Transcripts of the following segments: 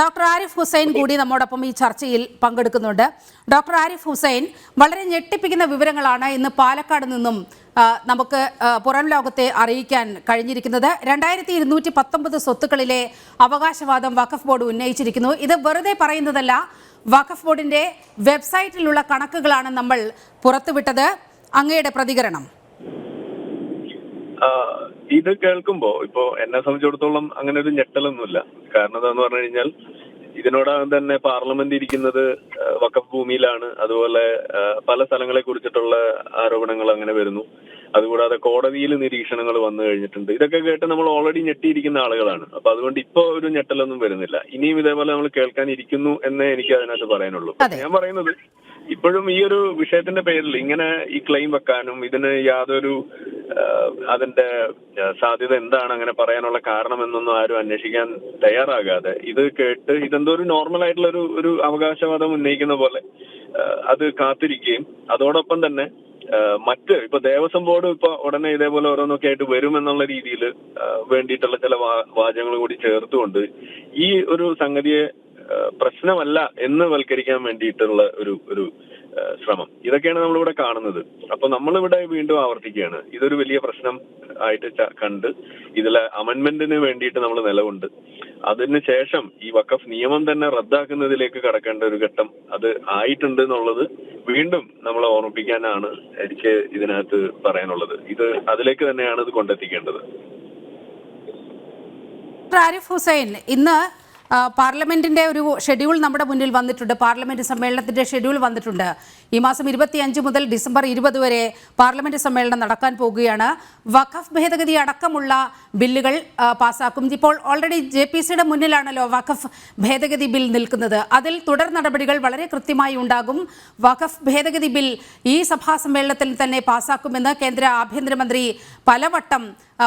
Doctor Arif Hussain കൂടി നമ്മോടൊപ്പം ഈ ചർച്ചയിൽ പങ്കെടുക്കുന്നുണ്ട്. ഡോക്ടർ ആരിഫ് ഹുസൈൻ വളരെ ഞെട്ടിപ്പിക്കുന്ന വിവരങ്ങളാണ് ഇന്ന് പാലക്കാട് നിന്നും നമുക്ക് പുറം ലോകത്തെ അറിയിക്കാൻ കഴിഞ്ഞിരിക്കുന്നത്. രണ്ടായിരത്തി ഇരുന്നൂറ്റി പത്തൊമ്പത് സ്വത്തുക്കളിലെ അവകാശവാദം വഖഫ് ബോർഡ് ഉന്നയിച്ചിരിക്കുന്നു. ഇത് വെറുതെ പറയുന്നതല്ല വഖഫ് ബോർഡിന്റെ വെബ്സൈറ്റിലുള്ള കണക്കുകളാണ് നമ്മൾ പുറത്തുവിട്ടത്. അങ്ങയുടെ പ്രതികരണം. ഇത് കേൾക്കുമ്പോ ഇപ്പോ എന്നെ സംബന്ധിച്ചിടത്തോളം അങ്ങനെ ഒരു ഞെട്ടലൊന്നുമില്ല. കാരണം എന്താന്ന് പറഞ്ഞു കഴിഞ്ഞാൽ ഇതിനോടകം തന്നെ പാർലമെന്റ് ഇരിക്കുന്നത് വക്കഫ് ഭൂമിയിലാണ്. അതുപോലെ പല സ്ഥലങ്ങളെ കുറിച്ചിട്ടുള്ള ആരോപണങ്ങൾ അങ്ങനെ വരുന്നു. അതുകൂടാതെ കോടതിയിൽ നിരീക്ഷണങ്ങൾ വന്നു കഴിഞ്ഞിട്ടുണ്ട്. ഇതൊക്കെ കേട്ട് നമ്മൾ ഓൾറെഡി ഞെട്ടിയിരിക്കുന്ന ആളുകളാണ്. അപ്പൊ അതുകൊണ്ട് ഇപ്പൊ ഒരു ഞെട്ടലൊന്നും വരുന്നില്ല. ഇനിയും ഇതേപോലെ നമ്മൾ കേൾക്കാനിരിക്കുന്നു എന്നേ എനിക്ക് അതിനകത്ത് പറയാനുള്ളൂ. ഞാൻ പറയുന്നത് ഇപ്പോഴും ഈ ഒരു വിഷയത്തിന്റെ പേരിൽ ഇങ്ങനെ ഈ ക്ലെയിം വെക്കാനും ഇതിന് യാതൊരു അതിന്റെ സാധ്യത എന്താണ് അങ്ങനെ പറയാനുള്ള കാരണം എന്നൊന്നും ആരും അന്വേഷിക്കാൻ തയ്യാറാകാതെ. ഇത് കേട്ട് ഇതെന്തോ ഒരു നോർമൽ ആയിട്ടുള്ള ഒരു ഒരു അവകാശവാദം ഉന്നയിക്കുന്ന പോലെ അത് കാത്തിരിക്കുകയും അതോടൊപ്പം തന്നെ മറ്റ് ഇപ്പൊ ദേവസ്വം ബോർഡ് ഇപ്പൊ ഉടനെ ഇതേപോലെ ഓരോന്നൊക്കെ ആയിട്ട് വരും എന്നുള്ള രീതിയിൽ വേണ്ടിയിട്ടുള്ള ചില വാചകങ്ങൾ കൂടി ചേർത്തുകൊണ്ട് ഈ ഒരു സംഗതിയെ പ്രശ്നമല്ല എന്ന് വൽക്കരിക്കാൻ വേണ്ടിയിട്ടുള്ള ഒരു ഒരു ശ്രമം. ഇതൊക്കെയാണ് നമ്മളിവിടെ കാണുന്നത്. അപ്പൊ നമ്മളിവിടെ വീണ്ടും ആവർത്തിക്കുകയാണ്. ഇതൊരു വലിയ പ്രശ്നം ആയിട്ട് കണ്ട് ഇതിലെ അമൻമെന്റിന് വേണ്ടിയിട്ട് നമ്മൾ നിലവുണ്ട് അതിന് ശേഷം ഈ വഖഫ് നിയമം തന്നെ റദ്ദാക്കുന്നതിലേക്ക് കടക്കേണ്ട ഒരു ഘട്ടം അത് ആയിട്ടുണ്ട് എന്നുള്ളത് വീണ്ടും നമ്മളെ ഓർമ്മിപ്പിക്കാനാണ് എനിക്ക് ഇതിനകത്ത് പറയാനുള്ളത്. ഇത് അതിലേക്ക് തന്നെയാണ് ഇത് കൊണ്ടെത്തിക്കേണ്ടത്. ഹുസൈൻ ഇന്ന് പാർലമെന്റിന്റെ ഒരു ഷെഡ്യൂൾ നമ്മുടെ മുന്നിൽ വന്നിട്ടുണ്ട്. പാർലമെന്റ് സമ്മേളനത്തിന്റെ ഷെഡ്യൂൾ വന്നിട്ടുണ്ട്. ഈ മാസം ഇരുപത്തിയഞ്ച് മുതൽ ഡിസംബർ ഇരുപത് വരെ പാർലമെന്റ് സമ്മേളനം നടക്കാൻ പോകുകയാണ്. വഖഫ് ഭേദഗതി അടക്കമുള്ള ബില്ലുകൾ പാസാക്കും. ഇപ്പോൾ ഓൾറെഡി ജെ പി സിയുടെ മുന്നിലാണല്ലോ വഖഫ് ഭേദഗതി ബിൽ നിൽക്കുന്നത്. അതിൽ തുടർ നടപടികൾ വളരെ കൃത്യമായി ഉണ്ടാകും. വഖഫ് ഭേദഗതി ബിൽ ഈ സഭാ സമ്മേളനത്തിൽ തന്നെ പാസ്സാക്കുമെന്ന് കേന്ദ്ര ആഭ്യന്തരമന്ത്രി പലവട്ടം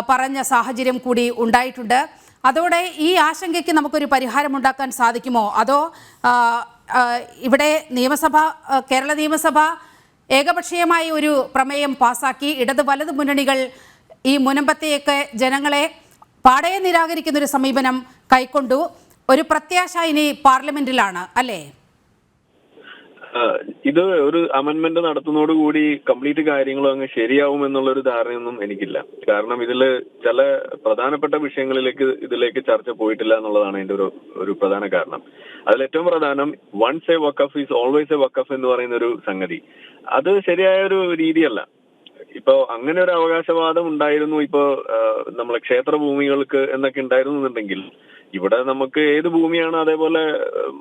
പറഞ്ഞ സാഹചര്യം കൂടി ഉണ്ടായിട്ടുണ്ട്. അതോടെ ഈ ആശങ്കയ്ക്ക് നമുക്കൊരു പരിഹാരം ഉണ്ടാക്കാൻ സാധിക്കുമോ? അതോ ഇവിടെ നിയമസഭ കേരള നിയമസഭ ഏകപക്ഷീയമായ ഒരു പ്രമേയം പാസാക്കി ഇടത് വലത് മുന്നണികൾ ഈ മുനമ്പത്തെയൊക്കെ ജനങ്ങളെ പാടയെ നിരാകരിക്കുന്നൊരു സമീപനം കൈക്കൊണ്ടു. ഒരു പ്രത്യാശ ഇനി പാർലമെന്റിലാണ് അല്ലേ? ഇത് ഒരു അമെന്റ്മെന്റ് നടത്തുന്നതോടുകൂടി കംപ്ലീറ്റ് കാര്യങ്ങളും അങ്ങ് ശരിയാവും എന്നുള്ള ഒരു ധാരണയൊന്നും എനിക്കില്ല. കാരണം ഇതിൽ ചില പ്രധാനപ്പെട്ട വിഷയങ്ങളിലേക്ക് ഇതിലേക്ക് ചർച്ച പോയിട്ടില്ല എന്നുള്ളതാണ് അതിന്റെ ഒരു ഒരു പ്രധാന കാരണം. അതിൽ ഏറ്റവും പ്രധാനം once a waqf is always a waqf എന്ന് പറയുന്ന ഒരു സംഗതി. അത് ശരിയായ ഒരു രീതിയല്ല. ഇപ്പോ അങ്ങനെ ഒരു അവകാശവാദം ഉണ്ടായിരുന്നു ഇപ്പോ നമ്മളെ ക്ഷേത്ര ഭൂമികൾക്ക് എന്നൊക്കെ ഉണ്ടായിരുന്നു എന്നുണ്ടെങ്കിൽ ഇവിടെ നമുക്ക് ഏത് ഭൂമിയാണ് അതേപോലെ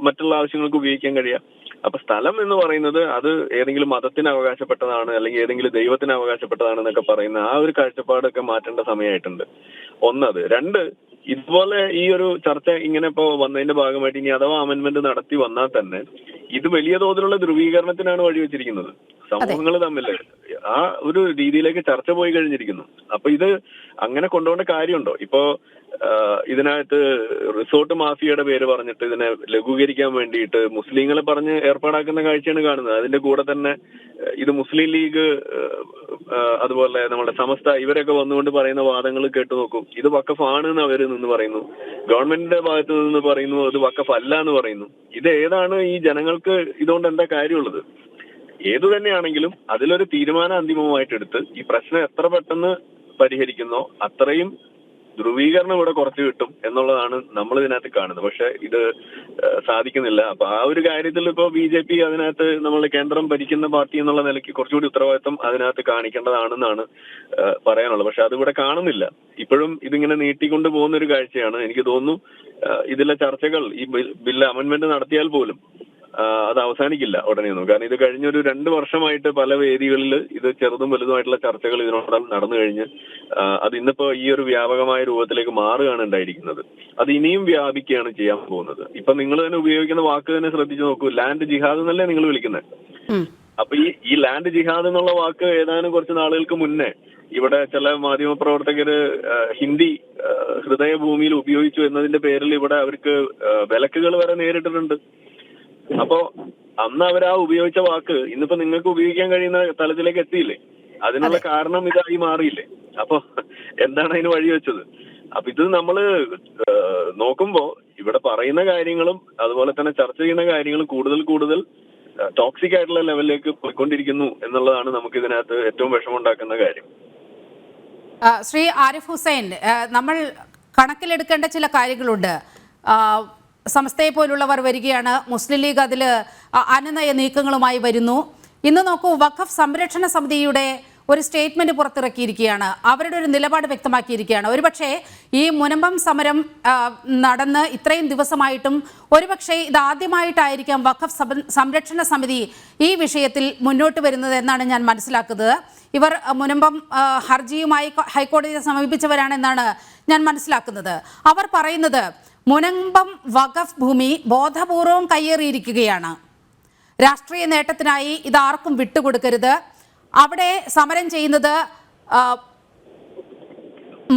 മറ്റുള്ള ആവശ്യങ്ങൾക്ക് ഉപയോഗിക്കാൻ കഴിയുക? അപ്പൊ സ്ഥലം എന്ന് പറയുന്നത് അത് ഏതെങ്കിലും മതത്തിന് അവകാശപ്പെട്ടതാണ് അല്ലെങ്കിൽ ഏതെങ്കിലും ദൈവത്തിന് അവകാശപ്പെട്ടതാണ് എന്നൊക്കെ പറയുന്ന ആ ഒരു കാഴ്ചപ്പാടൊക്കെ മാറ്റേണ്ട സമയമായിട്ടുണ്ട്. ഒന്നത്. രണ്ട് ഇതുപോലെ ഈ ഒരു ചർച്ച ഇങ്ങനെ ഇപ്പോ വന്നതിന്റെ ഭാഗമായിട്ട് ഇനി അഥവാ അമെന്റ്മെന്റ് നടത്തി വന്നാൽ തന്നെ ഇത് വലിയ തോതിലുള്ള ധ്രുവീകരണത്തിനാണ് വഴിവെച്ചിരിക്കുന്നത്. സമൂഹങ്ങൾ തമ്മിൽ ആ ഒരു രീതിയിലേക്ക് ചർച്ച പോയി കഴിഞ്ഞിരിക്കുന്നു. അപ്പൊ ഇത് അങ്ങനെ കൊണ്ടുപോകേണ്ട കാര്യമുണ്ടോ? ഇപ്പോ ഇതിനകത്ത് റിസോർട്ട് മാഫിയയുടെ പേര് പറഞ്ഞിട്ട് ഇതിനെ ലഘൂകരിക്കാൻ വേണ്ടിയിട്ട് മുസ്ലിങ്ങളെ പറഞ്ഞ് ഏർപ്പാടാക്കുന്ന കാഴ്ചയാണ് കാണുന്നത്. അതിന്റെ കൂടെ തന്നെ ഇത് മുസ്ലിം ലീഗ് അതുപോലെ നമ്മുടെ സമസ്ത ഇവരൊക്കെ വന്നുകൊണ്ട് പറയുന്ന വാദങ്ങൾ കേട്ടു നോക്കും. ഇത് വക്കഫ് ആണ് എന്ന് അവർ നിന്ന് പറയുന്നു. ഗവൺമെന്റിന്റെ ഭാഗത്ത് നിന്ന് പറയുന്നു അത് വക്കഫ് അല്ല എന്ന് പറയുന്നു. ഇത് ഏതാണ് ഈ ജനങ്ങൾക്ക് ഇതുകൊണ്ട് എന്താ കാര്യമുള്ളത്? ഏതു തന്നെയാണെങ്കിലും അതിലൊരു തീരുമാനം അന്തിമമായിട്ടെടുത്ത് ഈ പ്രശ്നം എത്ര പെട്ടെന്ന് പരിഹരിക്കുന്നോ അത്രയും ധ്രുവീകരണം ഇവിടെ കുറച്ച് കിട്ടും എന്നുള്ളതാണ് നമ്മൾ ഇതിനകത്ത് കാണുന്നത്. പക്ഷെ ഇത് സാധിക്കുന്നില്ല. അപ്പൊ ആ ഒരു കാര്യത്തിൽ ഇപ്പോ ബി ജെ പി അതിനകത്ത് നമ്മൾ കേന്ദ്രം ഭരിക്കുന്ന പാർട്ടി എന്നുള്ള നിലയ്ക്ക് കുറച്ചുകൂടി ഉത്തരവാദിത്വം അതിനകത്ത് കാണിക്കേണ്ടതാണെന്നാണ് പറയാനുള്ളത്. പക്ഷെ അതിവിടെ കാണുന്നില്ല. ഇപ്പോഴും ഇതിങ്ങനെ നീട്ടിക്കൊണ്ട് പോകുന്ന ഒരു കാഴ്ചയാണ്. എനിക്ക് തോന്നുന്നു ഇതിലെ ചർച്ചകൾ ഈ ബില്ല് അമെന്റ്മെന്റ് നടത്തിയാൽ പോലും അത് അവസാനിക്കില്ല ഉടനെയൊന്നും കാരണം ഇത് കഴിഞ്ഞൊരു രണ്ട് വർഷമായിട്ട് പല വേദികളിൽ ഇത് ചെറുതും വലുതുമായിട്ടുള്ള ചർച്ചകൾ ഇതിനോടൊപ്പം നടന്നു കഴിഞ്ഞ് അത് ഇന്നിപ്പോ ഈ ഒരു വ്യാപകമായ രൂപത്തിലേക്ക് മാറുകയാണ് ഉണ്ടായിരിക്കുന്നത്. അത് ഇനിയും വ്യാപിക്കുകയാണ് ചെയ്യാൻ പോകുന്നത്. ഇപ്പൊ നിങ്ങൾ തന്നെ ഉപയോഗിക്കുന്ന വാക്ക് തന്നെ ശ്രദ്ധിച്ചു നോക്കൂ. ലാൻഡ് ജിഹാദ് എന്നല്ലേ നിങ്ങൾ വിളിക്കുന്നത്. അപ്പൊ ഈ ഈ ലാൻഡ് ജിഹാദ് എന്നുള്ള വാക്ക് ഏതാനും കുറച്ച് നാളുകൾക്ക് മുന്നേ ഇവിടെ ചില മാധ്യമ പ്രവർത്തകര് ഹിന്ദി ഹൃദയഭൂമിയിൽ ഉപയോഗിച്ചു എന്നതിന്റെ പേരിൽ ഇവിടെ അവർക്ക് വിലക്കുകൾ വരെ നേരിട്ടിട്ടുണ്ട്. അപ്പോ അന്ന് അവർ ആ ഉപയോഗിച്ച വാക്ക് ഇന്നിപ്പോ നിങ്ങൾക്ക് ഉപയോഗിക്കാൻ കഴിയുന്ന തലത്തിലേക്ക് എത്തിയില്ലേ? അതിനുള്ള കാരണം ഇതായി മാറിയില്ലേ? അപ്പൊ എന്താണ് അതിന് വഴി വെച്ചത്? അപ്പൊ ഇത് നമ്മൾ നോക്കുമ്പോ ഇവിടെ പറയുന്ന കാര്യങ്ങളും അതുപോലെ തന്നെ ചർച്ച ചെയ്യുന്ന കാര്യങ്ങളും കൂടുതൽ കൂടുതൽ ടോക്സിക് ആയിട്ടുള്ള ലെവലിലേക്ക് പോയിക്കൊണ്ടിരിക്കുന്നു എന്നുള്ളതാണ് നമുക്ക് ഇതിനകത്ത് ഏറ്റവും വിഷമമുണ്ടാക്കുന്ന കാര്യം. ശ്രീ ആരിഫ് ഹുസൈൻ നമ്മൾ കണക്കിലെടുക്കേണ്ട ചില കാര്യങ്ങളുണ്ട്. സംസ്ഥയെ പോലുള്ളവർ വരികയാണ്. മുസ്ലിം ലീഗ് അതിൽ അനനയ നീക്കങ്ങളുമായി വരുന്നു. ഇന്ന് നോക്കൂ വഖഫ് സംരക്ഷണ സമിതിയുടെ ഒരു സ്റ്റേറ്റ്മെന്റ് പുറത്തിറക്കിയിരിക്കുകയാണ്. അവരുടെ ഒരു നിലപാട് വ്യക്തമാക്കിയിരിക്കുകയാണ്. ഒരുപക്ഷെ ഈ മുനമ്പം സമരം നടന്ന് ഇത്രയും ദിവസമായിട്ടും ഒരുപക്ഷെ ഇതാദ്യമായിട്ടായിരിക്കാം വഖഫ് സംരക്ഷണ സമിതി ഈ വിഷയത്തിൽ മുന്നോട്ട് വരുന്നത് എന്നാണ് ഞാൻ മനസ്സിലാക്കുന്നത്. ഇവർ മുനമ്പം ഹർജിയുമായി ഹൈക്കോടതിയെ സമീപിച്ചവരാണെന്നാണ് ഞാൻ മനസ്സിലാക്കുന്നത്. അവർ പറയുന്നത് മുനമ്പം വഖഫ് ഭൂമി ബോധപൂർവം കയ്യേറിയിരിക്കുകയാണ്. രാഷ്ട്രീയ നേട്ടത്തിനായി ഇതാർക്കും വിട്ടുകൊടുക്കരുത്. അവിടെ സമരം ചെയ്യുന്നത്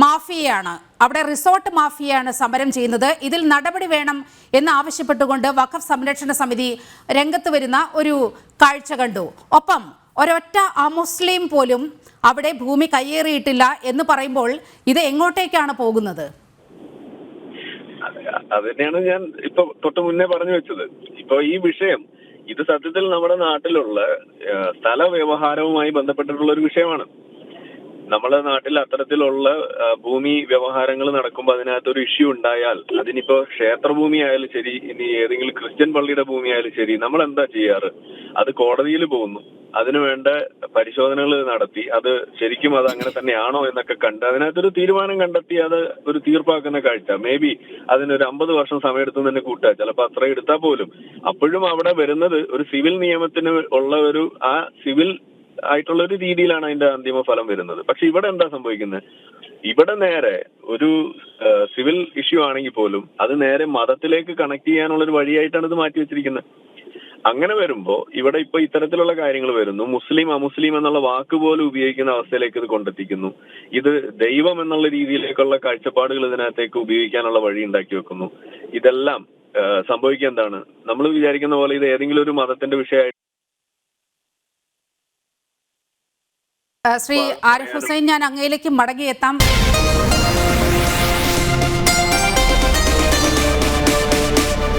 മാഫിയയാണ്. അവിടെ റിസോർട്ട് മാഫിയയാണ് സമരം ചെയ്യുന്നത്. ഇതിൽ നടപടി വേണം എന്ന് ആവശ്യപ്പെട്ടുകൊണ്ട് വഖഫ് സംരക്ഷണ സമിതി രംഗത്ത് വരുന്ന ഒരു കാഴ്ച കണ്ടു. ഒപ്പം ഒരൊറ്റ അമുസ്ലിം പോലും അവിടെ ഭൂമി കയ്യേറിയിട്ടില്ല എന്ന് പറയുമ്പോൾ ഇത് എങ്ങോട്ടേക്കാണ് പോകുന്നത്? അത് തന്നെയാണ് ഞാൻ ഇപ്പൊ തൊട്ട് മുന്നേ പറഞ്ഞു വെച്ചത്. ഇപ്പൊ ഈ വിഷയം ഇത് സത്യത്തിൽ നമ്മുടെ നാട്ടിലുള്ള സ്ഥല വ്യവഹാരവുമായി ബന്ധപ്പെട്ടിട്ടുള്ള ഒരു വിഷയമാണ്. നമ്മുടെ നാട്ടിൽ അത്തരത്തിലുള്ള ഭൂമി വ്യവഹാരങ്ങൾ നടക്കുമ്പോൾ അതിനകത്ത് ഒരു ഇഷ്യൂ ഉണ്ടായാൽ അതിനിപ്പോ ക്ഷേത്രഭൂമി ആയാലും ശരി ഇനി ഏതെങ്കിലും ക്രിസ്ത്യൻ പള്ളിയുടെ ഭൂമി ആയാലും ശരി നമ്മൾ എന്താ ചെയ്യാറ്? അത് കോടതിയിൽ പോകുന്നു. അതിനു വേണ്ട പരിശോധനകൾ നടത്തി അത് ശരിക്കും അത് അങ്ങനെ തന്നെയാണോ എന്നൊക്കെ കണ്ട് അതിനകത്തൊരു തീരുമാനം കണ്ടെത്തി അത് ഒരു തീർപ്പാക്കുന്ന കാഴ്ച. മേ ബി അതിനൊരു അമ്പത് വർഷം സമയമെടുത്ത് തന്നെ കൂട്ടുക. ചിലപ്പോൾ അത്ര എടുത്താൽ പോലും. അപ്പോഴും അവിടെ വരുന്നത് ഒരു സിവിൽ നിയമത്തിന് ഉള്ള ഒരു ആ സിവിൽ ആയിട്ടുള്ള ഒരു രീതിയിലാണ് അതിന്റെ അന്തിമ ഫലം വരുന്നത്. പക്ഷെ ഇവിടെ എന്താ സംഭവിക്കുന്നത്? ഇവിടെ നേരെ ഒരു സിവിൽ ഇഷ്യൂ ആണെങ്കിൽ പോലും അത് നേരെ മതത്തിലേക്ക് കണക്ട് ചെയ്യാനുള്ള ഒരു വഴിയായിട്ടാണ് ഇത് മാറ്റി വെച്ചിരിക്കുന്നത്. അങ്ങനെ വരുമ്പോ ഇവിടെ ഇപ്പൊ ഇത്തരത്തിലുള്ള കാര്യങ്ങൾ വരുന്നു. മുസ്ലിം അമുസ്ലിം എന്നുള്ള വാക്ക് പോലും ഉപയോഗിക്കുന്ന അവസ്ഥയിലേക്ക് ഇത് കൊണ്ടെത്തിക്കുന്നു. ഇത് ദൈവം എന്നുള്ള രീതിയിലേക്കുള്ള കാഴ്ചപ്പാടുകൾ ഇതിനകത്തേക്ക് ഉപയോഗിക്കാനുള്ള വഴി ഉണ്ടാക്കി വെക്കുന്നു. ഇതെല്ലാം സംഭവിക്കുക എന്താണ്? നമ്മൾ വിചാരിക്കുന്ന പോലെ ഇത് ഏതെങ്കിലും ഒരു മതത്തിന്റെ വിഷയമായിട്ട് ശ്രീ ആരിഫ് ഹുസൈൻ ഞാൻ അങ്ങയിലേക്ക് മടങ്ങിയെത്താം.